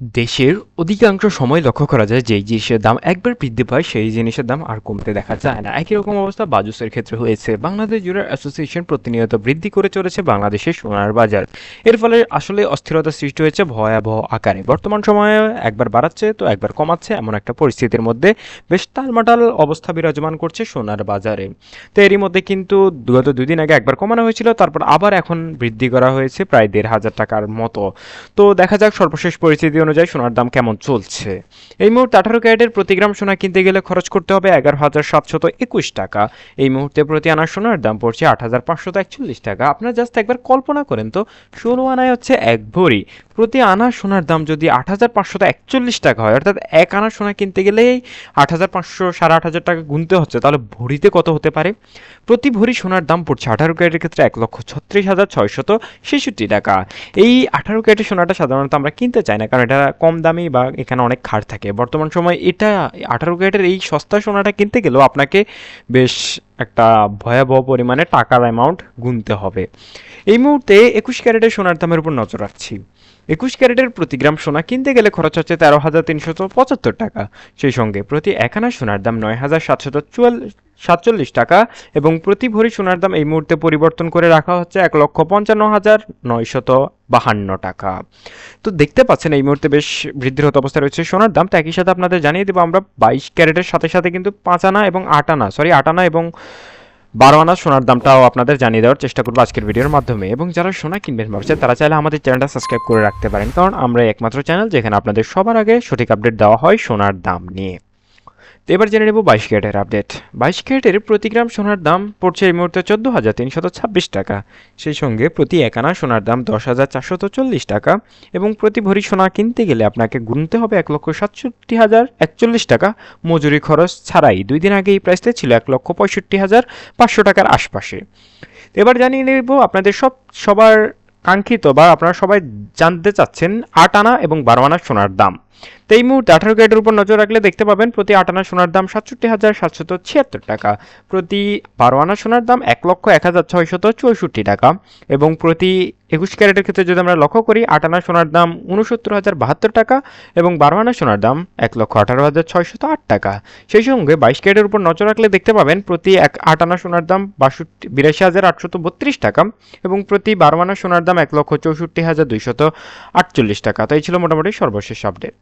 দেশের অধিকাংশ সময় লক্ষ্য করা যায় যেই জিনিসের দাম একবার বৃদ্ধি পায়, সেই জিনিসের দাম আর কমতে দেখা যায় না। একই রকম অবস্থা বাজুসের ক্ষেত্রে হয়েছে। বাংলাদেশ জুড়ে অ্যাসোসিয়েশন প্রতিনিয়ত বৃদ্ধি করে চলেছে বাংলাদেশের সোনার বাজার। এর ফলে আসলে অস্থিরতা সৃষ্টি হয়েছে ভয়াবহ আকারে। বর্তমান সময়ে একবার বাড়াচ্ছে তো একবার কমাচ্ছে এমন একটা পরিস্থিতির মধ্যে বেশ টালমাটাল অবস্থা বিরাজমান করছে সোনার বাজারে। তো এরই মধ্যে কিন্তু গত দুই দিন আগে একবার কমানো হয়েছিল, তারপর আবার এখন বৃদ্ধি করা হয়েছে প্রায় দেড় হাজার টাকার মতো। তো দেখা যাক সর্বশেষ পরিস্থিতি অনুযায়ী সোনার দাম কেমন চলছে? এই মুহূর্তে আঠারো ক্যারেটের প্রতি গ্রাম সোনা কিনতে গেলে খরচ করতে হবে এগারো হাজার সাতশত একুশ টাকা। এই মুহূর্তে প্রতি আনা সোনার দাম পড়ছে আট হাজার পাঁচশত একচল্লিশ টাকা। আপনারা জাস্ট একবার কল্পনা করেন তো, ষোলো আনায় হচ্ছে এক ভরি। প্রতি আনা সোনার দাম যদি আট হাজার পাঁচশত একচল্লিশ টাকা হয়, অর্থাৎ এক আনা সোনা কিনতে গেলেই আট হাজার পাঁচশো সাড়ে আট হাজার টাকা গুনতে হচ্ছে, তাহলে ভরিতে কত হতে পারে? প্রতি ভরি সোনার দাম পড়ছে আঠারো ক্যারেটের ক্ষেত্রে এক লক্ষ ছত্রিশ হাজার ছয়শত ছেষট্টি টাকা। এই আঠারো ক্যারেটের সোনাটা সাধারণত আমরা কিনতে চাই না, কারণ এটা কম দামি বা এখানে অনেক খাড় থাকে। বর্তমান সময় এটা আঠারো ক্যারেটের এই সস্তা সোনাটা কিনতে গেলেও আপনাকে বেশ একটা ভয়াবহ পরিমাণে টাকার অ্যামাউন্ট গুনতে হবে। এই মুহূর্তে একুশ ক্যারেটের সোনার দামের উপর নজর রাখছি। একুশ ক্যারেটের প্রতি গ্রাম সোনা কিনতে গেলে খরচ হচ্ছে তেরো হাজার তিনশত পঁচাত্তর টাকা। সেই সঙ্গে প্রতি একানা সোনার দাম নয় হাজার সাতশত চুয়াল্লিশ সাতচল্লিশ টাকা এবং প্রতি ভরি সোনার দাম এই মুহূর্তে পরিবর্তন করে রাখা হচ্ছে এক লক্ষ পঞ্চান্ন হাজার নয়শত বাহান্ন টাকা। তো দেখতে পাচ্ছেন এই মুহূর্তে বেশ বৃদ্ধির হত অবস্থায় রয়েছে। সোনার দাম তো একই সাথে আপনাদের জানিয়ে দেবো, আমরা বাইশ ক্যারেটের সাথে সাথে কিন্তু পাঁচ আনা এবং আট আনা, সরি, আট আনা এবং বারো আনা সোনার দামটাও আপনাদের জানিয়ে দেওয়ার চেষ্টা করব আজকের ভিডিওর মাধ্যমে। এবং যারা সোনা কিনবেন ভাবছে, তারা চাইলে আমাদের চ্যানেলটা সাবস্ক্রাইব করে রাখতে পারেন। কারণ আমরা একমাত্র চ্যানেল যেখানে আপনাদের সবার আগে সঠিক আপডেট দেওয়া হয় সোনার দাম নিয়ে। তো এবার জেনে নেব বাইশ ক্যারেটের আপডেট। বাইশ ক্যারেটের প্রতি গ্রাম সোনার দাম পড়ছে এই মুহূর্তে চোদ্দ হাজার তিনশত ছাব্বিশ টাকা। সেই সঙ্গে প্রতি একানা সোনার দাম দশ হাজার চারশত চল্লিশ টাকা এবং প্রতি ভরি সোনা কিনতে গেলে আপনাকে গুনতে হবে এক লক্ষ সাতষট্টি হাজার একচল্লিশ টাকা। মজুরি খরচ ছাড়াই দুই দিন আগে এই প্রাইসটা ছিল এক লক্ষ পঁয়ষট্টি হাজার পাঁচশো টাকার আশপাশে। এবার জানিয়ে নেব আপনাদের সব, সবার কাঙ্ক্ষিত বা আপনারা সবাই জানতে চাচ্ছেন আট আনা এবং বারো আনা সোনার দাম। এই মুহূর্তে আঠারো ক্যারেটের উপর নজর রাখলে দেখতে পাবেন প্রতি আট আনা সোনার দাম সাতষট্টি হাজার সাতশত ছিয়াত্তর টাকা। প্রতি বারো আনা সোনার দাম এক লক্ষ এক হাজার ছয়শত চৌষট্টি টাকা। এবং প্রতি একুশ ক্যারেটের ক্ষেত্রে যদি আমরা লক্ষ্য করি, আট আনা সোনার দাম উনসত্তর হাজার বাহাত্তর টাকা এবং বারো আনা সোনার দাম এক লক্ষ আঠারো হাজার ছয়শত আট টাকা। সেই সঙ্গে বাইশ ক্যারেটের উপর নজর রাখলে দেখতে পাবেন প্রতি এক আট আনা সোনার দাম বাষট্টি, বিরাশি হাজার আটশত বত্রিশ টাকা এবং প্রতি বারো আনা সোনার দাম এক লক্ষ চৌষট্টি হাজার দুইশত আটচল্লিশ টাকা। তো এই ছিল মোটামুটি সর্বশেষ আপডেট